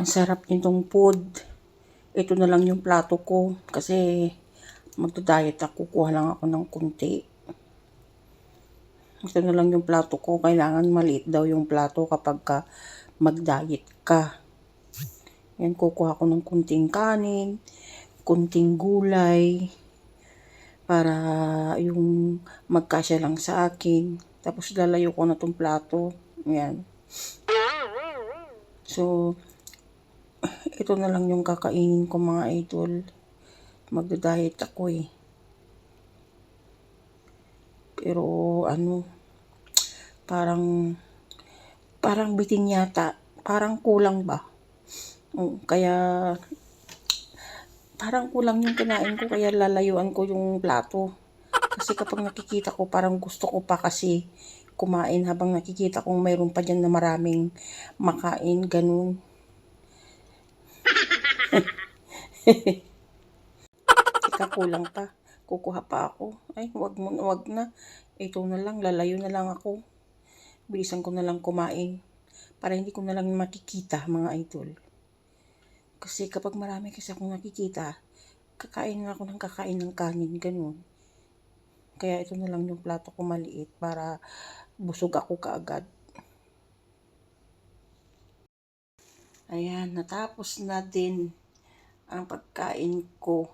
Ang sarap nitong food. Ito na lang yung plato ko kasi magda-diet ako. Kuha lang ako ng kunti. Ito na lang yung plato ko. Kailangan maliit daw yung plato kapag ka mag-diet ka. Yan, kukuha ko ng kunting kanin, kunting gulay, para yung magkasya lang sa akin. Tapos lalayo ko na tong plato. Yan. So, ito na lang yung kakainin ko mga idol. Magda-diet ako eh. Pero ano, parang, parang bitin yata. Parang kulang ba? Mm, Kaya, parang kulang yung kinain ko. Kaya lalayuan ko yung plato. Kasi kapag nakikita ko, parang gusto ko pa kasi kumain habang nakikita kong mayroon pa dyan na maraming makain, ganun. Teka, kulang pa. Kukuha pa ako. Ay, wag mo, wag na. Ito na lang, lalayo na lang ako. Bilisan ko na lang kumain. Para hindi ko na lang makikita, mga idol. Kasi kapag marami kasi akong nakikita, kakain na ako ng kakain ng kanin, ganun. Kaya ito na lang yung plato ko maliit para busog ako kaagad. Ayan, natapos na din ang pagkain ko.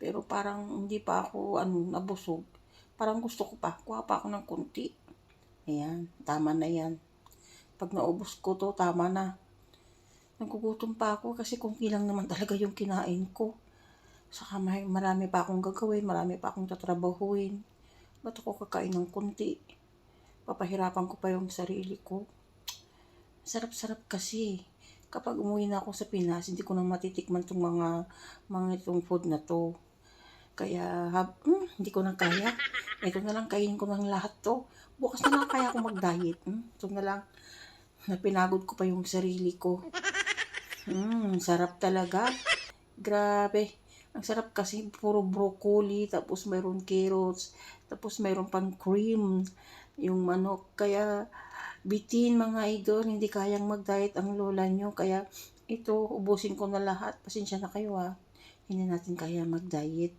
Pero parang hindi pa ako ano, nabusog. Parang gusto ko pa. Kuha pa ako ng kunti. Ayan, tama na yan. Pag naubos ko to, tama na. Nagugutom pa ako kasi kung ilang naman talaga yung kinain ko. Saka may, marami pa akong gagawin, marami pa akong tatrabahuin. Ba't ako kakain ng kunti? Papahirapan ko pa yung sarili ko. Sarap-sarap kasi. Kapag umuwi na ako sa Pinas, hindi ko na matitikman tong mga mga itong food na to. Kaya, hab, hmm, hindi ko na kaya. Ito na lang, kainin ko ng lahat to. Bukas na lang kaya ako mag-diet. Hmm? Ito na lang. Napinagod ko pa yung sarili ko. Hmm, sarap talaga. Grabe. Ang sarap kasi puro broccoli, tapos mayroon carrots, tapos mayroon pang cream, yung manok. Kaya, bitin mga idol, hindi kayang mag-diet ang lola nyo. Kaya, ito, ubusin ko na lahat. Pasensya na kayo ha. Hindi natin kaya mag-diet.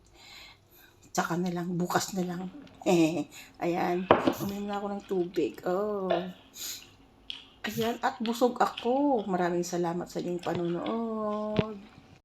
Tsaka na lang, bukas na lang. Eh, ayan. Uminom na ako ng tubig. Oh. Ayan, at busog ako. Maraming salamat sa inyong panonood.